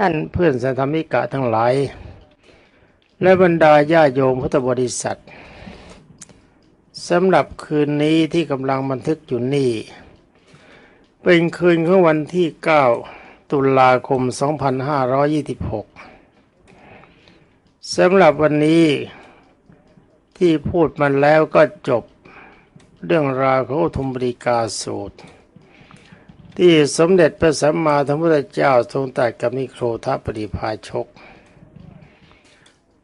ท่านเพื่อนสันธมิกะทั้งหลาย และบรรดาญาโยมพุทธบริษัทสำหรับคืนนี้ที่กำลังบันทึกอยู่นี่ เป็นคืนของวันที่ 9 ตุลาคม 2526 สำหรับวันนี้ที่พูดมาแล้วก็จบเรื่องราวของอุทุมบริกาสูตร ที่สมเด็จพระสัมมาสัมพุทธเจ้าทรงตรัสกับนิโครทัปริพาชก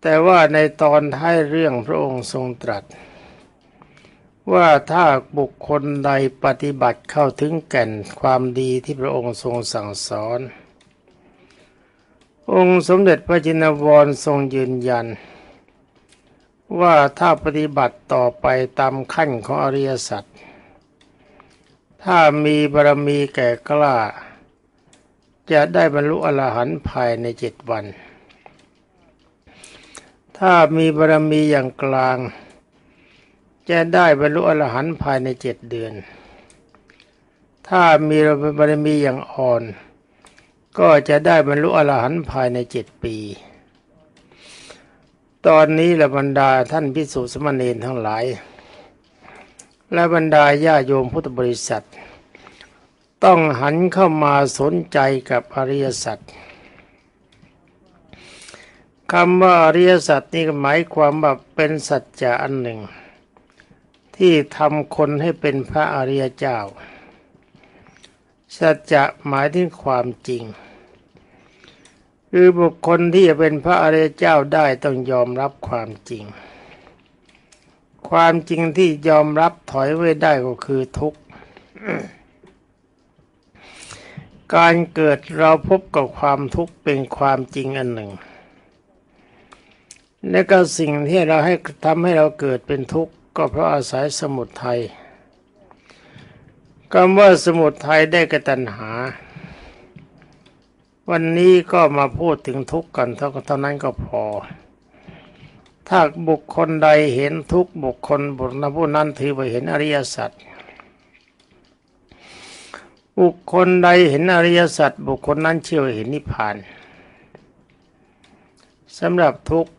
แต่ว่าในตอนท้ายเรื่องพระองค์ทรงตรัส ว่าถ้าบุคคลใดปฏิบัติเข้าถึงแก่นความดีที่พระองค์ทรงสั่งสอน องค์สมเด็จพระจินวรทรงยืนยัน ว่าถ้าปฏิบัติต่อไปตามขั้นของอริยสัจ ถ้ามีบารมีแก่กล้า จะได้บรรลุอรหันต์ภายในเจ็ดวัน ถ้ามีบารมีอย่างกลาง จะได้บรรลุอรหันต์ภายในเจ็ดเดือน ถ้ามีบารมีอย่างอ่อน ก็จะได้บรรลุอรหันต์ภายในเจ็ดปี ตอนนี้ละบรรดาท่านพิสุสมณีทั้งหลาย และบรรดาญาโยมพุทธบริษัท ต้องหันเข้ามาสนใจกับอริยสัจคำว่าอริยสัจนี่หมายความว่าเป็นสัจจะอันหนึ่ง ที่ทำคนให้เป็นพระอริยเจ้า สัจจะหมายถึงความจริง คือบุคคลที่จะเป็นพระอริยเจ้าได้ต้องยอมรับความจริง ความจริงที่ยอมรับถอยไว้ได้ก็คือทุกข์ การเกิดเราพบกับความทุกข์เป็นความจริงอันหนึ่ง และก็สิ่งที่เราให้ทำให้เราเกิดเป็นทุกข์ก็เพราะอาศัยสมุทัยคำว่าสมุทัยได้กระตัณหา วันนี้ก็มาพูดถึงทุกข์กันเท่านั้นก็พอ ถ้าบุคคลใดเห็นทุกบุคคลบุคคลผู้นั้นถือว่าเห็นอริยสัจบุคคลใดเห็นอริยสัจบุคคลนั้นเชื่อเห็นนิพพานสำหรับทุกข์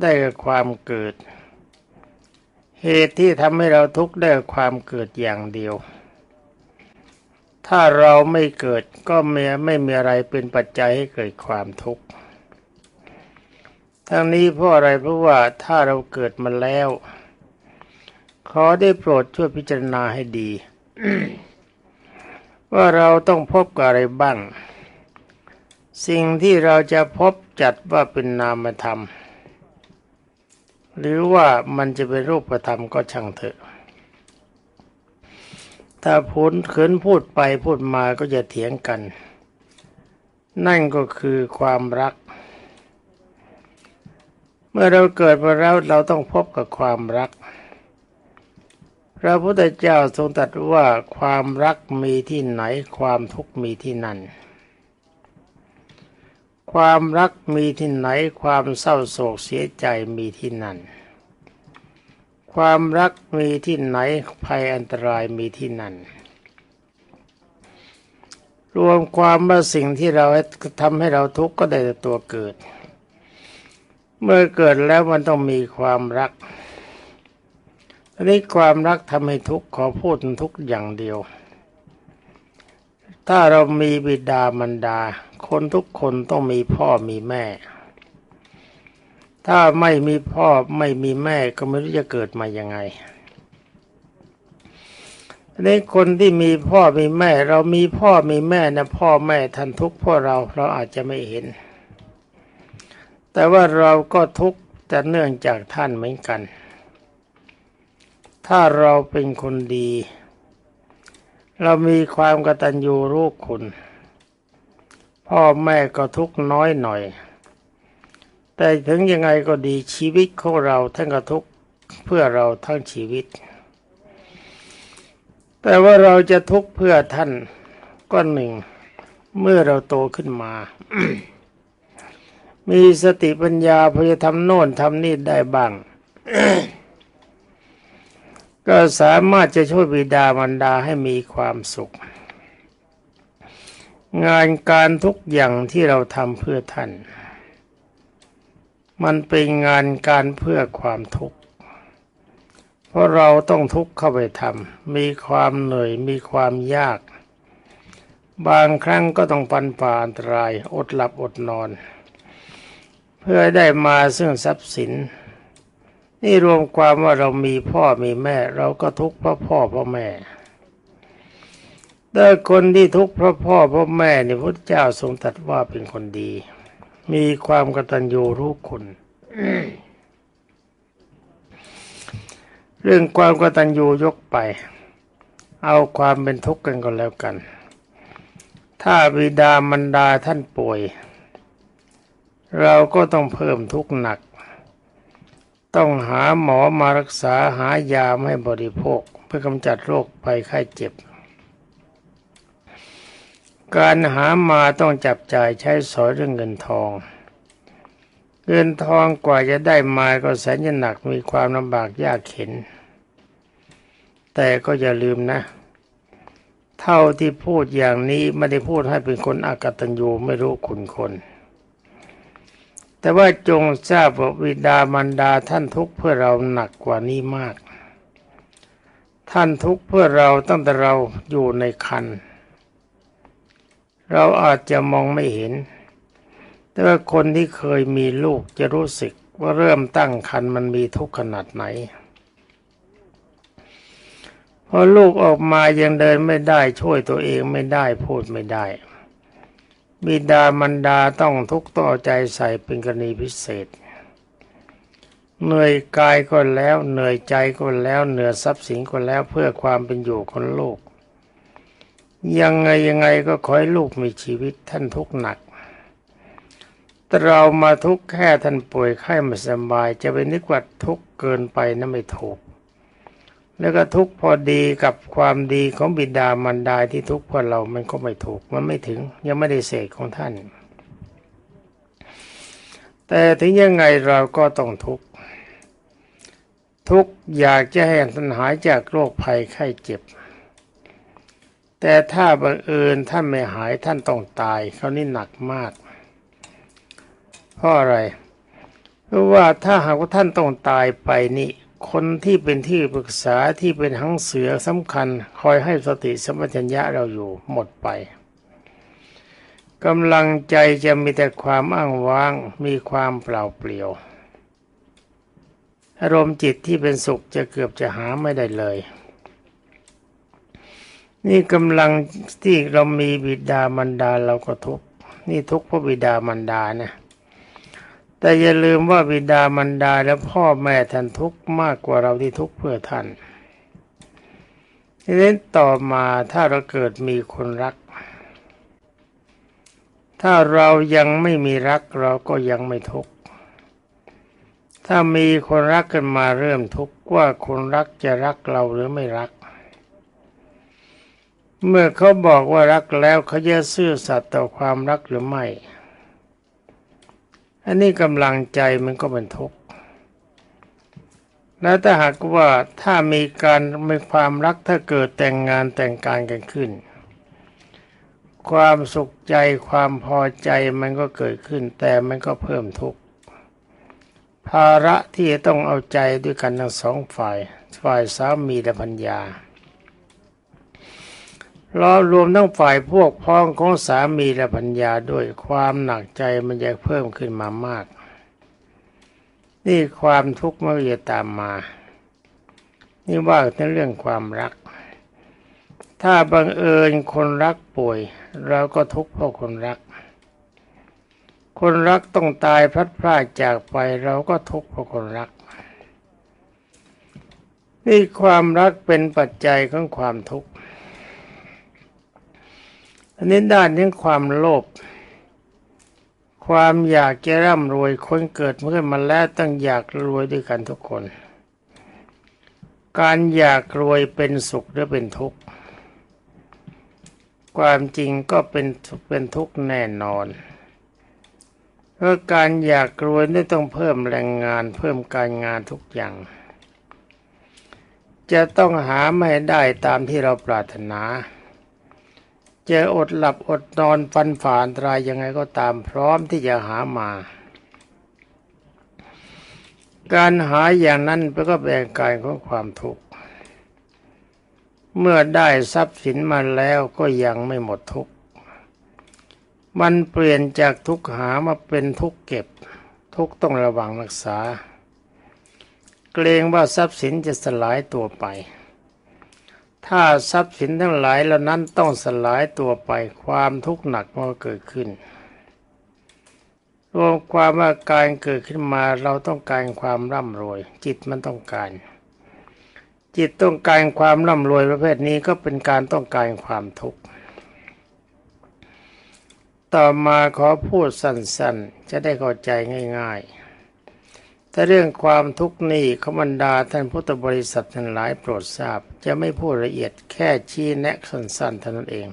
ได้กับความเกิด เหตุที่ทำให้เราทุกข์ได้กับความเกิดอย่างเดียว ถ้าเราไม่เกิดก็ไม่ไม่มีอะไรเป็นปัจจัยให้เกิดความทุกข์ ทั้งนี้เพราะอะไรเพราะว่าถ้าเราเกิดมาแล้ว ขอได้โปรดช่วยพิจารณาให้ดี ว่าเราต้องพบกับอะไรบ้าง สิ่งที่เราจะพบจัดว่าเป็นนามธรรม หรือว่ามันจะเป็นรูปธรรมก็ช่างเถอะ ถ้าพูดเขินพูดไปพูดมาก็จะเถียงกัน นั่นก็คือความรัก เมื่อเราเกิดมาแล้วเราต้องพบกับความรัก พระพุทธเจ้าทรงตรัสว่าความรักมีที่ไหนความทุกข์มีที่นั่น ความรักมีที่ไหนความเศร้าโศกเสียใจมีที่นั่น ความรักมีที่ไหนภัยอันตรายมีที่นั่น รวมความว่าสิ่งที่เราทำให้เราทุกข์ก็ได้ตัวเกิด เมื่อเกิดแล้วมันต้องมีความรักอันนี้ความรักทำให้ทุกข์ขอพูดทุกอย่างเดียว ถ้าเรามีบิดามารดา คนทุกคนต้องมีพ่อมีแม่ ถ้าไม่มีพ่อไม่มีแม่ก็ไม่รู้จะเกิดมายังไงในคนที่มีพ่อมีแม่ เรามีพ่อมีแม่นะพ่อแม่ท่านทุกข์พ่อเราเราอาจจะไม่เห็น แต่ว่าเราก็ทุกข์แต่เนื่องจากท่านเหมือนกัน ถ้าเราเป็นคนดี เรามีความกตัญญูรู้คุณ พ่อแม่ก็ทุกข์น้อยหน่อย แต่ถึงยังไงก็ดีชีวิตของเราท่านก็ทุกข์เพื่อเราทั้งชีวิต แต่ว่าเราจะทุกข์เพื่อท่านก็หนึ่ง เมื่อเราโตขึ้นมา มีสติปัญญาพยทำโน่นทำนี่ได้บ้าง ก็สามารถจะช่วยบิดามารดาให้มีความสุข งานการทุกอย่างที่เราทำเพื่อท่าน มันเป็นงานการเพื่อความทุกข์ เพราะเราต้องทุกข์เข้าไปทำมีความเหนื่อยมีความยาก บางครั้งก็ต้องปันป่าอันตรายอดหลับอดนอน เพื่อได้มาซึ่งทรัพย์สิน นี่รวมความว่าเรามีพ่อมีแม่ เราก็ทุกข์เพราะพ่อเพราะแม่แต่คนที่ทุกข์เพราะพ่อเพราะแม่นี่พระเจ้าทรงตรัสว่าเป็นคนดี มีความกตัญญูรู้คุณเรื่องความกตัญญูยกไป เอาความเป็นทุกข์กันก็แล้วกัน ถ้าบิดามันดาท่านป่วย เราก็ต้องเพิ่มทุกข์หนัก ต้องหาหมอมารักษาหายาให้บริโภค เพื่อกำจัดโรคภัยไข้เจ็บ การหามาต้องจับจ่ายใช้สอยเรื่องเงินทอง เงินทองกว่าจะได้มาก็แสนจะหนักมีความลำบากยากเข็น แต่ก็อย่าลืมนะเท่าที่พูดอย่างนี้ไม่ได้พูดให้เป็นคนอากตัญญูไม่รู้คุณคน แต่ว่าจงทราบว่าวิดามันดาท่านทุกเพื่อเราหนักกว่านี้มาก ท่านทุกเพื่อเราตั้งแต่เราอยู่ในคัน เราอาจจะมองไม่เห็น แต่ว่าคนที่เคยมีลูกจะรู้สึกว่าเริ่มตั้งครรภ์มันมีทุกข์ขนาดไหนพอลูกออกมายังเดินไม่ได้ช่วยตัวเองไม่ได้พูดไม่ได้ บิดามันดาต้องทุกต่อใจใส่เป็นกรณีพิเศษ เหนื่อยกายก็แล้ว เหนื่อยใจก็แล้ว เหนื่อยทรัพย์สินก็แล้วเพื่อความเป็นอยู่ของลูก ยังไงยังไงก็ขอให้ลูกมีชีวิตท่านทุกหนักแต่เรามาทุกแค่ท่านป่วยไข้ไม่สบาย จะไปนึกว่าทุกเกินไปนั่นไม่ถูก แล้วก็ทุกพอดีกับความดีของบิดามารดาที่ทุกข์เพราะเรามันก็ไม่ถูกมันไม่ถึงยังไม่ได้เศษของท่าน แต่ถึงยังไงเราก็ต้องทุกข์ทุกอยากจะให้ท่านหายจากโรคภัยไข้เจ็บ แต่ถ้าบังเอิญท่านไม่หายท่านต้องตายเขานี่หนักมากเพราะอะไรเพราะว่าถ้าหากว่าท่านต้องตายไปนี่ คนที่เป็นที่ปรึกษาที่เป็นหังเสือสำคัญ คอยให้สติสมัญญะเราอยู่หมดไปกำลังใจจะมีแต่ความอ้างว้าง มีความเปล่าเปลี่ยว อารมณ์จิตที่เป็นสุขจะเกือบจะหาไม่ได้เลย นี่กำลังที่เรามีบิดามารดาเราก็ทุกนี่ทุกพระบิดามารดานะ แต่อย่าลืมว่าบิดามารดาและพ่อแม่ท่านทุกข์มากกว่าเราที่ทุกข์เพื่อท่านทีนี้ต่อมาถ้าเราเกิดมีคนรัก ถ้าเรายังไม่มีรักเราก็ยังไม่ทุกข์ ถ้ามีคนรักกันมาเริ่มทุกข์ว่าคนรักจะรักเราหรือไม่รัก เมื่อเขาบอกว่ารักแล้วเขาจะซื่อสัตย์ต่อความรักหรือไม่ อันนี้กำลังใจมันก็เป็นทุกข์แล้วถ้าหากว่าถ้ามีการมีความรักถ้าเกิดแต่งงานแต่งการกันขึ้น ความสุขใจความพอใจมันก็เกิดขึ้น แต่มันก็เพิ่มทุกข์ภาระที่จะต้องเอาใจด้วยกันทั้งสองฝ่าย ฝ่ายสามีและพัญญา ล้อรวมทั้งฝ่ายพวกพ้องของสามีและพัญญาด้วยความหนักใจมันจะเพิ่มขึ้นมามาก นี่ความทุกข์มันจะตามมา นี่ว่าในเรื่องความรัก ถ้าบังเอิญคนรักป่วย เราก็ทุกข์เพราะคนรัก คนรักต้องตายพลัดพรากจากไปเราก็ทุกข์เพราะคนรัก นี่ความรักเป็นปัจจัยของความทุกข์ อันนี้ด้านนี้ความโลภความอยากจะร่ำรวยคนเกิดเมื่อมาแล้วต้องอยากรวยด้วยกันทุกคน การอยากรวยเป็นสุขหรือเป็นทุกข์ความจริงก็เป็นเป็นทุกข์แน่นอน เพราะการอยากรวยนี่ต้องเพิ่มแรงงานเพิ่มการงานทุกอย่าง จะต้องหาไม่ได้ตามที่เราปรารถนา จะอดหลับอดนอนฟันฝ่าอันตรายยังไงก็ตามพร้อมที่จะหามา การหาอย่างนั้นเป็นก็แบ่งกายของความทุกข์เมื่อได้ทรัพย์สินมาแล้วก็ยังไม่หมดทุกข์ มันเปลี่ยนจากทุกข์หามาเป็นทุกข์เก็บ ทุกข์ต้องระวังรักษา เกรงว่าทรัพย์สินจะสลายตัวไป ถ้าทรัพย์สินทั้งหลายเหล่านั้นต้องสลายตัวไปความทุกข์หนักมันก็เกิดขึ้น รวมความว่าการเกิดขึ้นมาเราต้องการความร่ำรวย จิตมันต้องการ จิตต้องการความร่ำรวยประเภทนี้ก็เป็นการต้องการความทุกข์ต่อมาขอพูดสั้นๆ จะได้เข้าใจง่าย ๆ แต่เรื่องความทุกข์นี้ขบันดาท่านพุทธบริษัททั้งหลายโปรดทราบ จะไม่พูดละเอียดแค่ชี้แนะสั้นๆเท่านั้นเอง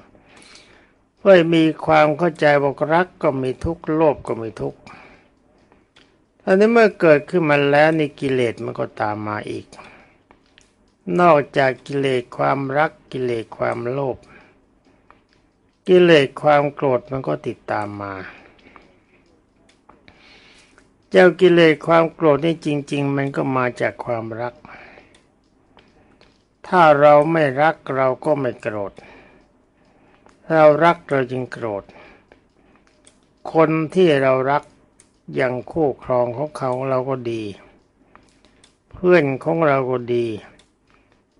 เพื่อมีความเข้าใจบอกรักก็มีทุกข์โลภก็มีทุกข์ตอนนี้เมื่อเกิดขึ้นมาแล้วนี่กิเลสมันก็ตามมาอีก นอกจากกิเลสความรักกิเลสความโลภกิเลสความโกรธมันก็ติดตามมา เจ้ากิเลสความโกรธนี่จริง ๆ มันก็มาจากความรัก ถ้าเราไม่รักเราก็ไม่โกรธ เรารักเราจึงโกรธ คนที่เรารักอย่างคู่ครองของเขาเราก็ดี เพื่อนของเราก็ดี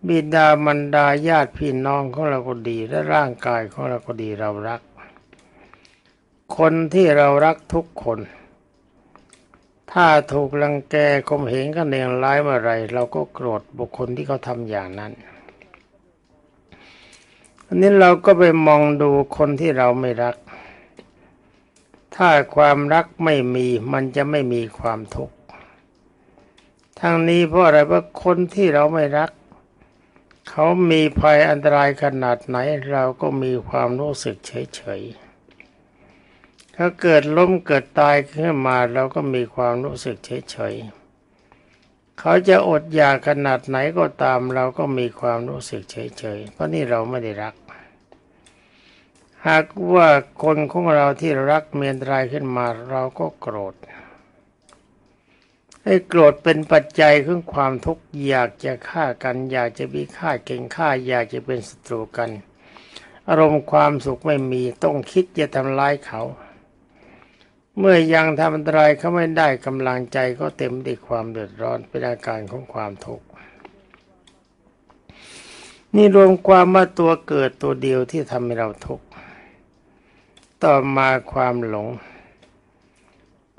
บิดามันดาญาติพี่น้องของเราก็ดี และร่างกายของเราก็ดีเรารัก คนที่เรารักทุกคน ถ้าถูกลังแกข่มเหงกันเองร้ายเมื่อไรเราก็โกรธบุคคลที่เขาทำอย่างนั้นอันนี้เราก็ไปมองดูคนที่เราไม่รัก ถ้าความรักไม่มีมันจะไม่มีความทุกข์ทั้งนี้เพราะอะไรเพราะคนที่เราไม่รัก เขามีภัยอันตรายขนาดไหน เราก็มีความรู้สึกเฉยๆ ถ้าเกิดล้มเกิดตายขึ้นมาเราก็มีความรู้สึกเฉยๆเขาจะอดอยากขนาดไหนก็ตามเราก็มีความรู้สึกเฉยๆเพราะนี่เราไม่ได้รัก หากว่าคนของเราที่รักเมีอันรายขึ้นมาเราก็โกรธให้โกรธเป็นปัจจัยของความทุกข์อยากจะฆ่ากัน อยากจะมีฆ่าเก่งฆ่าอยากจะเป็นศัตรูกัน อารมณ์ความสุขไม่มีต้องคิดจะทำร้ายเขา เมื่อยังทำอันตรายเขาไม่ได้กำลังใจก็เต็มด้วยความเดือดร้อนเป็นอาการของความทุกข์นี่รวมความว่าตัวเกิดตัวเดียวที่ทำให้เราทุกข์ต่อมาความหลง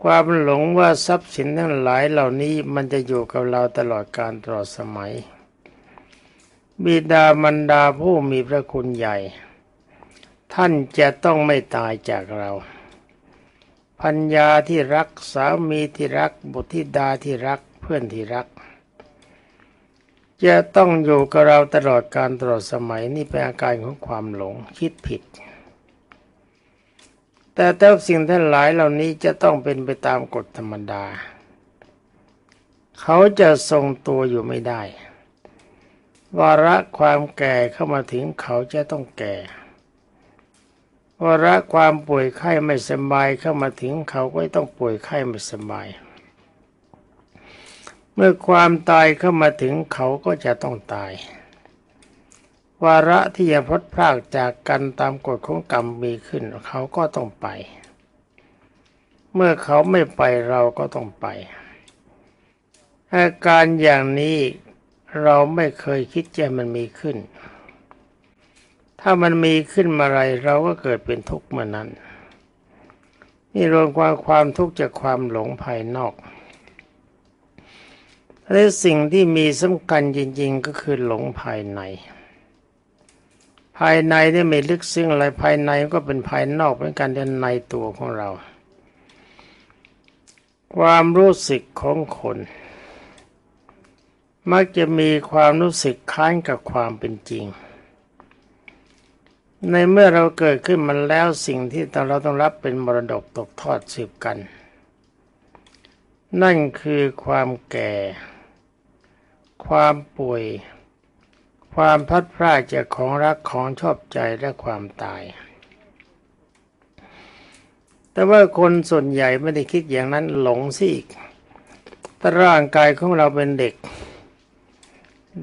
ความหลงว่าทรัพย์สินทั้งหลายเหล่านี้มันจะอยู่กับเราตลอดการตลอดสมัย บิดามันดาผู้มีพระคุณใหญ่ ท่านจะต้องไม่ตายจากเรา พัญญาที่รักสามีที่รักบุตรธิดาที่รักเพื่อนที่รัก จะต้องอยู่กับเราตลอดการตลอดสมัยนี่เป็นอาการของความหลงคิดผิด แต่แต่สิ่งทั้งหลายเหล่านี้จะต้องเป็นไปตามกฎธรรมดา เขาจะทรงตัวอยู่ไม่ได้ วาระความแก่เข้ามาถึงเขาจะต้องแก่ วาระความป่วยไข้ไม่สบายเข้ามาถึงเขาก็ต้องป่วยไข้ไม่สบาย เมื่อความตายเข้ามาถึงเขาก็จะต้องตาย วาระที่จะพลดพรากจากกันตามกฎของกรรมมีขึ้น เขาก็ต้องไป เมื่อเขาไม่ไปเราก็ต้องไป อาการอย่างนี้เราไม่เคยคิดจะมันมีขึ้น ถ้ามันมีขึ้นมาอะไรเราก็เกิดเป็นทุกข์เมื่อนั้น นี่รวมความความทุกข์จากความหลงภายนอกและสิ่งที่มีสำคัญจริง ๆ ก็คือหลงภายใน ภายในนี่ไม่ลึกซึ้งอะไรภายในก็เป็นภายนอกเป็นการเดินในตัวของเรา ความรู้สึกของคน มักจะมีความรู้สึกค้านกับความเป็นจริง ในเมื่อเราเกิดขึ้นมาแล้วสิ่งที่เราต้องรับเป็นมรดกตกทอดสืบกัน นั่นคือความแก่ ความป่วย ความพัดพรากจากของรักของชอบใจและความตาย แต่ว่าคนส่วนใหญ่ไม่ได้คิดอย่างนั้นหลงสิอีกแต่ร่างกายของเราเป็นเด็ก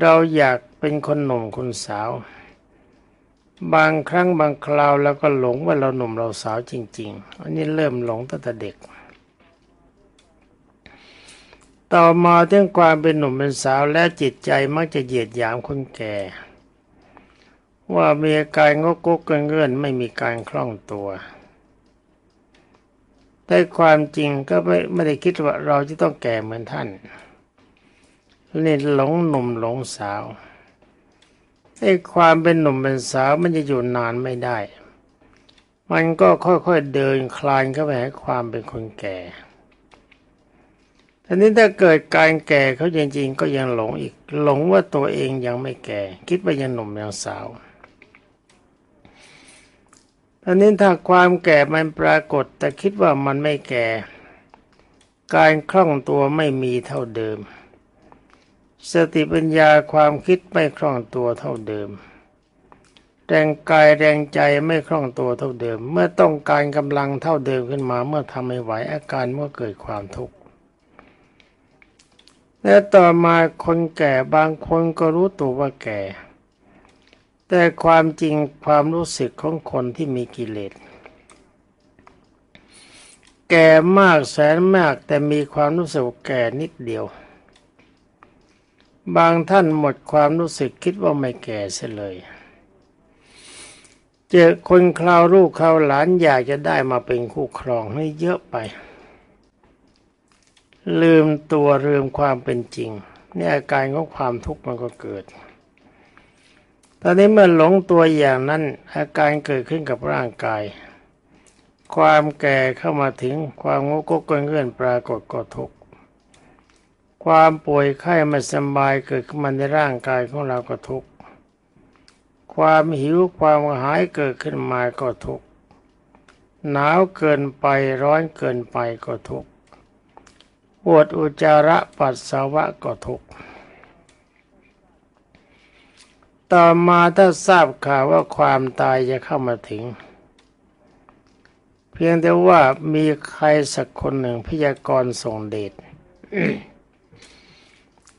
เราอยากเป็นคนหนุ่มคนสาว บางครั้งบางคราวแล้วก็หลงว่าเราหนุ่มเราสาวจริง ๆ อันนี้เริ่มหลงตั้งแต่เด็ก ต่อมาเรื่องความเป็นหนุ่มเป็นสาวและจิตใจมักจะเหยียดหยามคนแก่ ว่ามีอาการงกกเงื่อนไม่มีการคล่องตัวแต่ความจริงก็ไม่ไม่ได้คิดว่าเราจะต้องแก่เหมือนท่านนี่หลงหนุ่มหลงสาว ไอ้ความเป็นหนุ่มเป็นสาวมันจะอยู่นานไม่ได้ มันก็ค่อยๆเดินคลานเข้าไปหาความเป็นคนแก่ทีนี้ถ้าเกิดการแก่เขาจริงๆ ก็ยังหลงอีก หลงว่าตัวเองยังไม่แก่ คิดว่ายังหนุ่มยังสาวทีนี้ถ้าความแก่มันปรากฏ แต่คิดว่ามันไม่แก่ การคล่องตัวไม่มีเท่าเดิม สติปัญญาความคิดไม่คล่องตัวเท่าเดิม แรงกายแรงใจไม่คล่องตัวเท่าเดิม เมื่อต้องการกำลังเท่าเดิมขึ้นมา เมื่อทำไม่ไหวอาการเมื่อเกิดความทุกข์และต่อมาคนแก่บางคนก็รู้ตัวว่าแก่ แต่ความจริงความรู้สึกของคนที่มีกิเลสแก่มากแสนมากแต่มีความรู้สึกแก่นิดเดียว บางท่านหมดความรู้สึกคิดว่าไม่แก่เสียเลย เจอคนคราวลูกคราวหลานอยากจะได้มาเป็นคู่ครองให้เยอะไป ลืมตัวลืมความเป็นจริงนี่อาการของความทุกข์มันก็เกิด ตอนนี้เมื่อหลงตัวอย่างนั้น อาการเกิดขึ้นกับร่างกาย ความแก่เข้ามาถึงความงกกเงื่อนปรากฏก็ทุกข์ ความป่วยไข้ไม่สบายเกิดขึ้นมาในร่างกายของเราก็ทุกข์ความหิวความหายเกิดขึ้นมาก็ทุกข์หนาวเกินไปร้อนเกินไปก็ทุกข์ปวดอุจจาระปัสสาวะก็ทุกข์ต่อมาถ้าทราบข่าวว่าความตายจะเข้ามาถึง เพียงแต่ว่ามีใครสักคนหนึ่งพยากรณ์ส่งเดช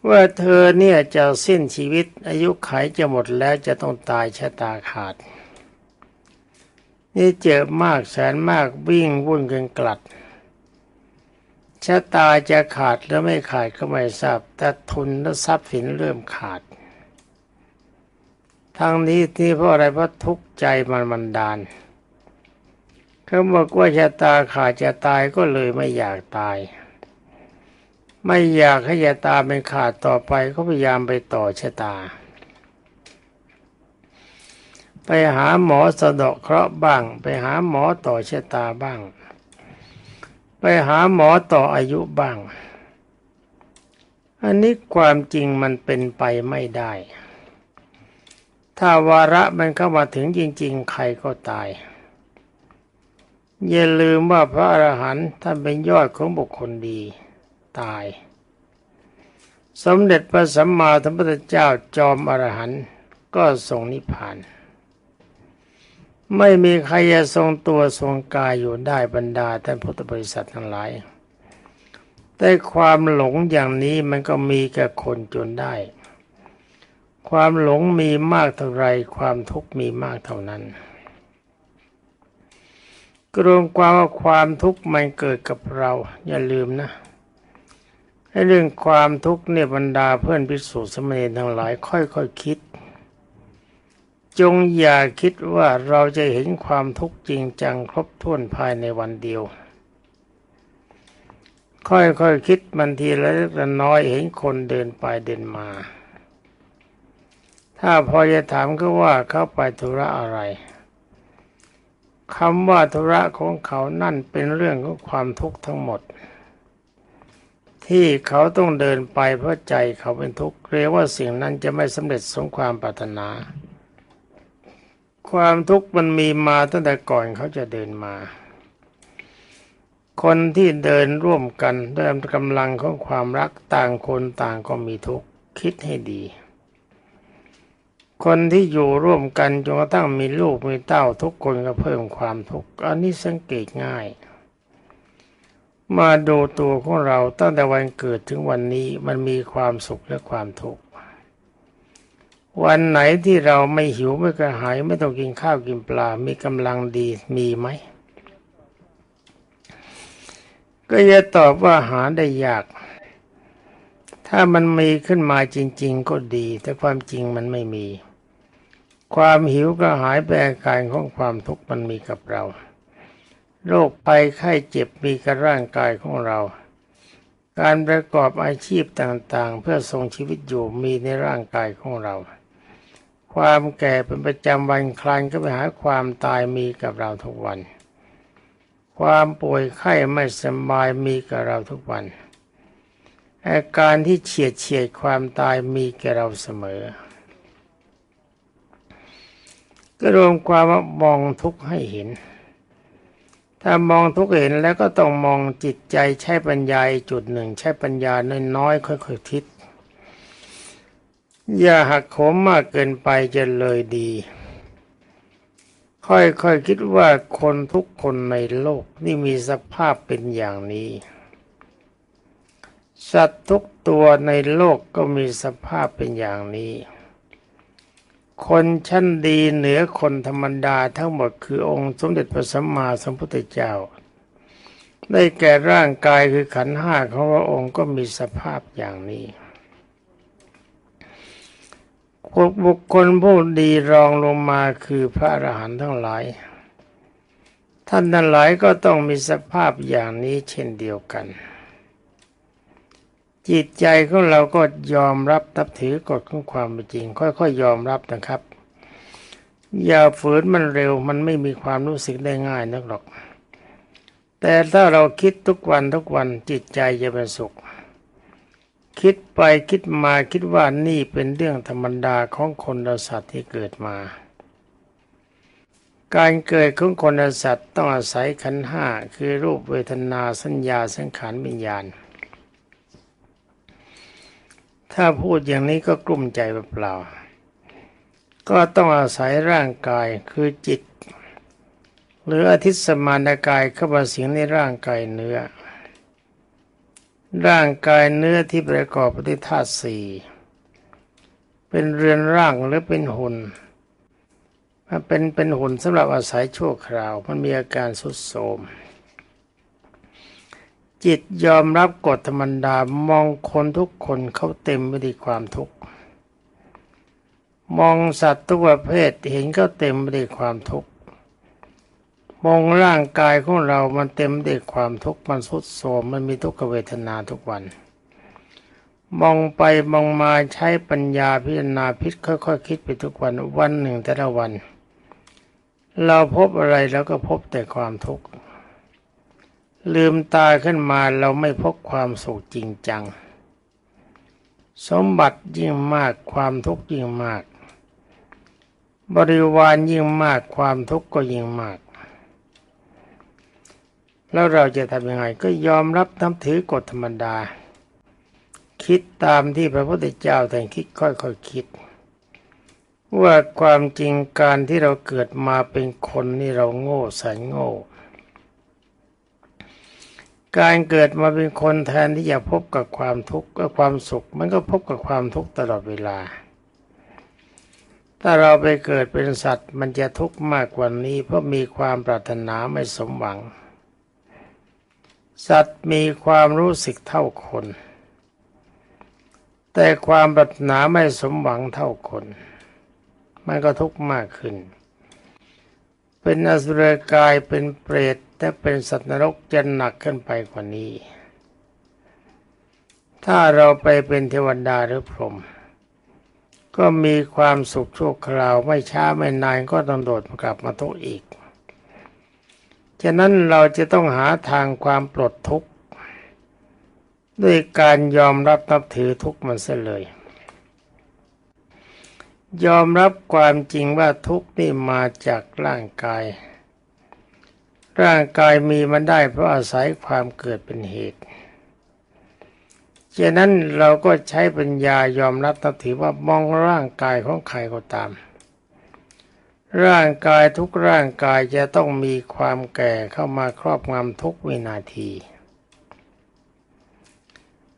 ว่าเธอเนี่ยจะสิ้นชีวิต อายุไขจะหมดแล้วจะต้องตายชะตาขาด นี่เจ็บมากแสนมากวิ่งวุ่นกันกลัดชะตาจะขาดหรือไม่ขาดก็ไม่ทราบ แต่ทุนและทรัพย์สินเริ่มขาด ทั้งนี้ที่เพราะอะไรเพราะทุกข์ใจมันมันดานเขาบอกว่าชะตาขาดจะตายก็เลยไม่อยากตาย ไม่อยากให้ชะตาเป็นขาดต่อไปก็พยายามไปต่อชะตา ไปหาหมอสะดาะเคราะห์บ้าง ไปหาหมอต่อชะตาบ้าง ไปหาหมอต่ออายุบ้าง อันนี้ความจริงมันเป็นไปไม่ได้ ถ้าวาระมันเข้ามาถึงจริง ๆ ใครก็ตายอย่าลืมว่าพระอรหันต์ท่านเป็นยอดของบุคคลดี ตาย สมเด็จพระสัมมาสัมพุทธเจ้าจอมอรหันต์ก็ทรงนิพพาน ไม่มีใครจะทรงตัวทรงกายอยู่ได้บรรดาท่านพุทธบริษัททั้งหลาย แต่ความหลงอย่างนี้มันก็มีแก่คนจนได้ ความหลงมีมากเท่าไรความทุกข์มีมากเท่านั้นกรวมความว่าความทุกข์มันเกิดกับเรา อย่าลืมนะ เรื่องความทุกข์เนี่ยบรรดาเพื่อนพิสูจน์สมณีทั้งหลายค่อยๆคคิด จงอย่าคิดว่าเราจะเห็นความทุกข์จริงจังครบถ้วนภายในวันเดียว ค่อยๆคคิดมันทีละเล็กละน้อยเห็นคนเดินไปเดินมา ถ้าพอจะถามก็ว่าเขาไปธุระอะไรคำว่าธุระของเขานั่นเป็นเรื่องของความทุกข์ทั้งหมด ที่เขาต้องเดินไปเพราะใจเขาเป็นทุกข์เรียกว่าสิ่งนั้นจะไม่สำเร็จสมความปรารถนา ความทุกข์มันมีมาตั้งแต่ก่อนเขาจะเดินมา คนที่เดินร่วมกันด้วยกำลังของความรักต่างคนต่างก็มีทุกข์คิดให้ดี คนที่อยู่ร่วมกันจนกระทั่งมีลูกมีเต้าทุกคนก็เพิ่มความทุกข์อันนี้สังเกตง่าย มาดูตัวของเราตั้งแต่วันเกิดถึงวันนี้มันมีความสุขและความทุกข์วันไหนที่เราไม่หิวไม่กระหายไม่ต้องกินข้าวกินปลา มีกำลังดีมีไหม ก็จะตอบว่าหาได้ยาก ถ้ามันมีขึ้นมาจริง ๆ ก็ดี แต่ความจริงมันไม่มี ความหิวกระหายแปลอาการของความทุกข์มันมีกับเรา โรคภัยไข้เจ็บมีกับร่างกายของเรา การประกอบอาชีพต่างๆ เพื่อทรงชีวิตอยู่มีในร่างกายของเรา ความแก่เป็นประจำวันคลานก็ไปหาความตายมีกับเราทุกวัน ความป่วยไข้ไม่สบายมีกับเราทุกวัน อาการที่เฉียดเฉียดความตายมีแก่เราเสมอ ก็รวมความมองทุกข์ให้เห็น ถ้ามองทุกเห็นแล้วก็ต้องมองจิตใจใช้ปัญญาจุดหนึ่ง ใช้ปัญญาน้อยๆค่อยๆคิด อย่าหักโหมมากเกินไปจะเลยดี ค่อยๆคคิดว่าคนทุกคนในโลกนี่มีสภาพเป็นอย่างนี้ สัตว์ทุกตัวในโลกก็มีสภาพเป็นอย่างนี้ คนชั้นดีเหนือคนธรรมดาทั้งหมดคือองค์สมเด็จพระสัมมาสัมพุทธเจ้า ได้แก่ร่างกายคือขันห้าของพระองค์ก็มีสภาพอย่างนี้พวกบุคคลผู้ดีรองลงมาคือพระอรหันต์ทั้งหลาย ท่านทั้งหลายก็ต้องมีสภาพอย่างนี้เช่นเดียวกัน จิตใจของเราก็ยอมรับทับถือกฎของความเป็นจริง ค่อยๆยยอมรับนะครับ อย่าฝืนมันเร็วมันไม่มีความรู้สึกได้ง่ายนักหรอก แต่ถ้าเราคิดทุกวันทุกวันจิตใจจะเป็นสุข คิดไปคิดมาคิดว่านี่เป็นเรื่องธรรมดาของคนละสัตว์ที่เกิดมา การเกิดของคนละสัตว์ต้องอาศัยขันห้าคือรูปเวทนาสัญญาสังขารวิญญาณ ถ้าพูดอย่างนี้ก็กลุ้มใจเปล่าก็ต้องอาศัยร่างกายคือจิต หรืออธิสมานกายเข้ามาสิงในร่างกายเนื้อ ร่างกายเนื้อที่ประกอบปด้วยธาตุสี่เป็นเรือนร่างหรือเป็นหุ่นมันเป็นเป็นหุ่นสำหรับอาศัยชั่วคราว มันมีอาการสุดโทม จิตยอมรับกฎธรรมดามองคนทุกคนเขาเต็มไปด้วยความทุกข์มองสัตว์ทุกประเภทเห็นเขาเต็มไปด้วยความทุกข์มองร่างกายของเรามันเต็มด้วยความทุกข์มันสุดโทมมันมีทุกขเวทนาทุกวัน มองไปมองมาใช้ปัญญาพิจารณาพิษค่อยๆคคิดไปทุกวันวันหนึ่งแต่ละวัน เราพบอะไรแล้วก็พบแต่ความทุกข์ ลืมตาขึ้นมาเราไม่พบความสุขจริงจัง สมบัติยิ่งมากความทุกข์ยิ่งมาก บริวารยิ่งมากความทุกข์ก็ยิ่งมาก แล้วเราจะทำยังไงก็ยอมรับนับถือกฎธรรมดา คิดตามที่พระพุทธเจ้าแต่งคิดค่อยๆคคิด ว่าความจริงการที่เราเกิดมาเป็นคนนี่เราโง่สันโง่ การเกิดมาเป็นคนแทนที่จะพบกับความทุกข์กับความสุข มันก็พบกับความทุกข์ตลอดเวลา ถ้าเราไปเกิดเป็นสัตว์ มันจะทุกข์มากกว่านี้ เพราะมีความปรารถนาไม่สมหวัง สัตว์มีความรู้สึกเท่าคน แต่ความปรารถนาไม่สมหวังเท่าคน มันก็ทุกข์มากขึ้น เป็นอสุรกายเป็นเปรต แต่เป็นสัตว์นรกจะหนักขึ้นไปกว่านี้ ถ้าเราไปเป็นเทวดาหรือพรหมก็มีความสุขชั่วคราวไม่ช้าไม่นานก็ต้องโดดกลับมาทุกข์อีก ฉะนั้นเราจะต้องหาทางความปลดทุกข์ ด้วยการยอมรับนับถือทุกข์มันเสียเลย ยอมรับความจริงว่าทุกข์นี่มาจากร่างกาย ร่างกายมีมันได้เพราะอาศัยความเกิดเป็นเหตุฉะนั้นเราก็ใช้ปัญญายอมรับนับถือว่ามองร่างกายของใครก็ตาม ร่างกายทุกร่างกายจะต้องมีความแก่เข้ามาครอบงำทุกวินาที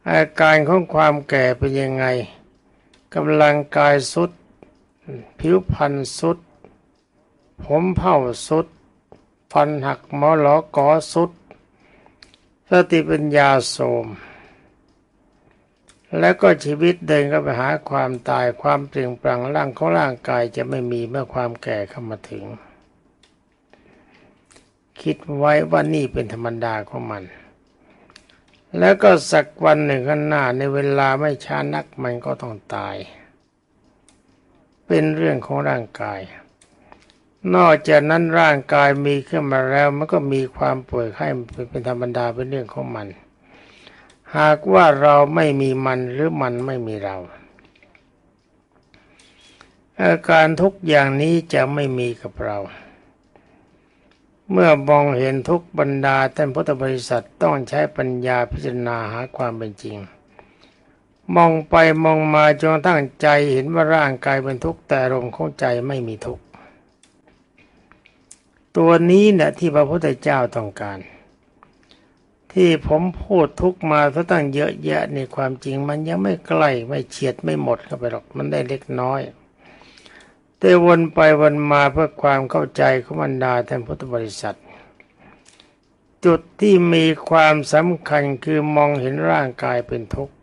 อาการของความแก่เป็นยังไงกำลังกายสุด ผิวพรรณสุด ผมเผ่าสุด ฟันหักหมอหลอกอสุด สติปัญญาโสม แล้วก็ชีวิตเดินก็ไปหาความตายความเปลี่ยนแปลงร่างของร่างกายจะไม่มีเมื่อความแก่เข้ามาถึง คิดไว้ว่านี่เป็นธรรมดาของมัน แล้วก็สักวันหนึ่งข้างหน้าในเวลาไม่ช้านักมันก็ต้องตาย เป็นเรื่องของร่างกาย นอกจากนั้นร่างกายมีขึ้นมาแล้ว มันก็มีความป่วยไข้เป็นธรรมดาเป็นเรื่องของมัน หากว่าเราไม่มีมันหรือมันไม่มีเรา อาการทุกอย่างนี้จะไม่มีกับเรา เมื่อมองเห็นทุกบรรดาท่านพุทธบริษัทต้องใช้ปัญญาพิจารณาหาความเป็นจริง มองไปมองมาจนตั้งใจเห็นว่าร่างกายเป็นทุกข์แต่อารมของใจไม่มีทุกข์ ตัวนี้เนี่ยที่พระพุทธเจ้าต้องการ ที่ผมพูดทุกมาซะตั้งเยอะแยะในความจริงมันยังไม่ใกล้ไม่เฉียดไม่หมดเข้าไปหรอกมันได้เล็กน้อยแต่วนไปวนมาเพื่อความเข้าใจของบรรดาท่านพุทธบริษัท จุดที่มีความสำคัญคือมองเห็นร่างกายเป็นทุกข์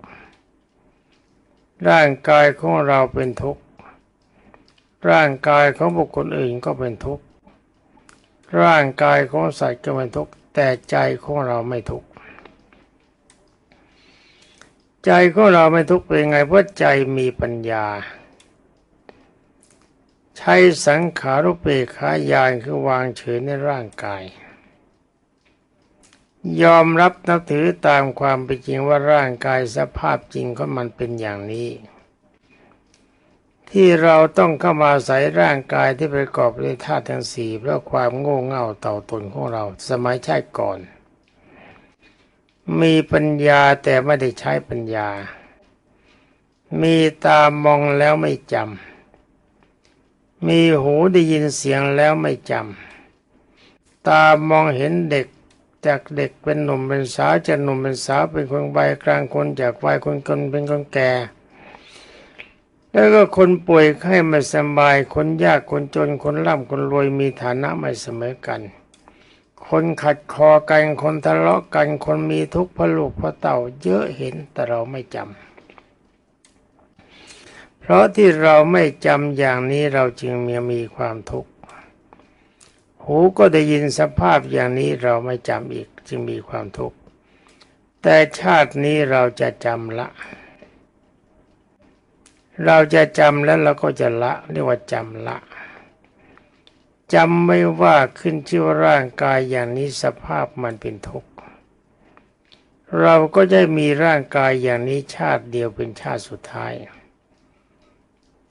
ร่างกายของเราเป็นทุกข์ ร่างกายของบุคคลอื่นก็เป็นทุกข์ ร่างกายของสัตว์ก็เป็นทุกข์แต่ใจของเราไม่ทุกข์ใจของเราไม่ทุกข์เป็นไงเพราะใจมีปัญญา ใช้สังขารุเปกขายานคือวางเฉยในร่างกาย ยอมรับนับถือตามความเป็นจริงว่าร่างกายสภาพจริงของมันเป็นอย่างนี้ ที่เราต้องเข้ามาใส่ร่างกายที่ประกอบด้วยธาตุทั้งสี่เพราะความโง่เง่าเต่าตนของเราสมัยชาติก่อน มีปัญญาแต่ไม่ได้ใช้ปัญญา มีตามองแล้วไม่จำมีหูได้ยินเสียงแล้วไม่จำตามองเห็นเด็กจากเด็กเป็นหนุ่มเป็นสาวจากหนุ่มเป็นสาวเป็นคนวัยกลางคนจากวัยคนคนเป็นคนแก่ แล้วก็คนป่วยไข้ไม่สบาย คนยากคนจนคนร่ำคนรวยมีฐานะไม่เสมอกัน คนขัดคอกันคนทะเลาะกัน คนมีทุกข์พระลูกพระเต่าเยอะเห็นแต่เราไม่จำเพราะที่เราไม่จำอย่างนี้เราจึงมีมีความทุกข์หูก็ได้ยินสภาพอย่างนี้เราไม่จำอีกจึงมีความทุกข์แต่ชาตินี้เราจะจำละ เราจะจำแล้วเราก็จะละเรียกว่าจำละจำไม่ว่าขึ้นชื่อร่างกายอย่างนี้สภาพมันเป็นทุกข์เราก็จะมีร่างกายอย่างนี้ชาติเดียวเป็นชาติสุดท้าย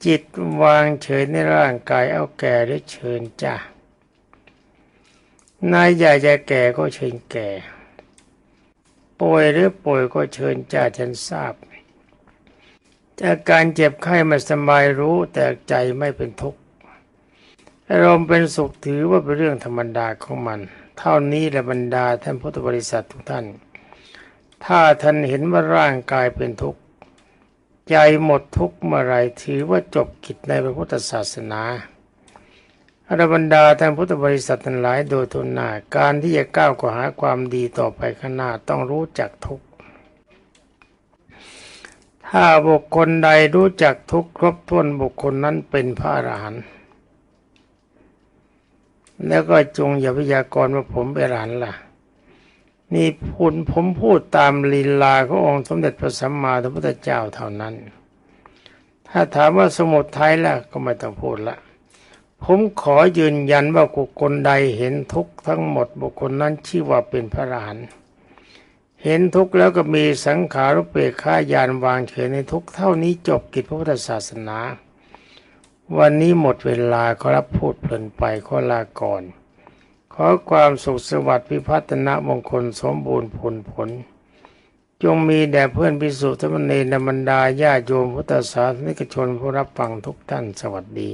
จิตวางเฉยในร่างกายเอาแก่ได้เชิญจ้านายอยากจะแก่ก็เชิญแก่ป่วยหรือป่วยก็เชิญจ้าฉันทราบ จากการเจ็บไข้ไม่สบายรู้แต่ใจไม่เป็นทุกข์อารมณ์เป็นสุขถือว่าเป็นเรื่องธรรมดาของมัน เท่านี้แหละบรรดาท่านพุทธบริษัททุกท่าน ถ้าท่านเห็นว่าร่างกายเป็นทุกข์ใจหมดทุกข์เมื่อไรถือว่าจบกิจในพระพุทธศาสนาอรบรรดาท่านพุทธบริษัททั้งหลายโดยทุนหนาการที่จะก้าวกหาความดีต่อไปข้างหน้าต้องรู้จักทุกข์ ถ้าบุคคลใดรู้จักทุกครบถ้วนบุคคลนั้นเป็นพระอรหันต์แล้วก็จงอย่าพยากรณ์ว่าผมเป็นอรหันต์ล่ะ นี่พูดผมพูดตามลีลาขององค์สมเด็จพระสัมมาสัมพุทธเจ้าเท่านั้น ถ้าถามว่าสมุทัยล่ะก็ไม่ต้องพูดละ ผมขอยืนยันว่าบุคคลใดเห็นทุกทั้งหมดบุคคลนั้นชื่อว่าเป็นพระอรหันต์ เห็นทุกข์แล้วก็มีสังขารุเปกขายานวางเฉยในทุกข์เท่านี้จบกิจพระพุทธศาสนา วันนี้หมดเวลาขอรับพูดเพลินไปขอลาก่อน ขอความสุขสวัสดิ์พิพัฒนมงคลสมบูรณ์ผลผล จงมีแด่เพื่อนพิสุทธิ์ธรรมเนรบรรดาญาโยมพุทธศาสนิกชนผู้รับฟังทุกท่านสวัสดี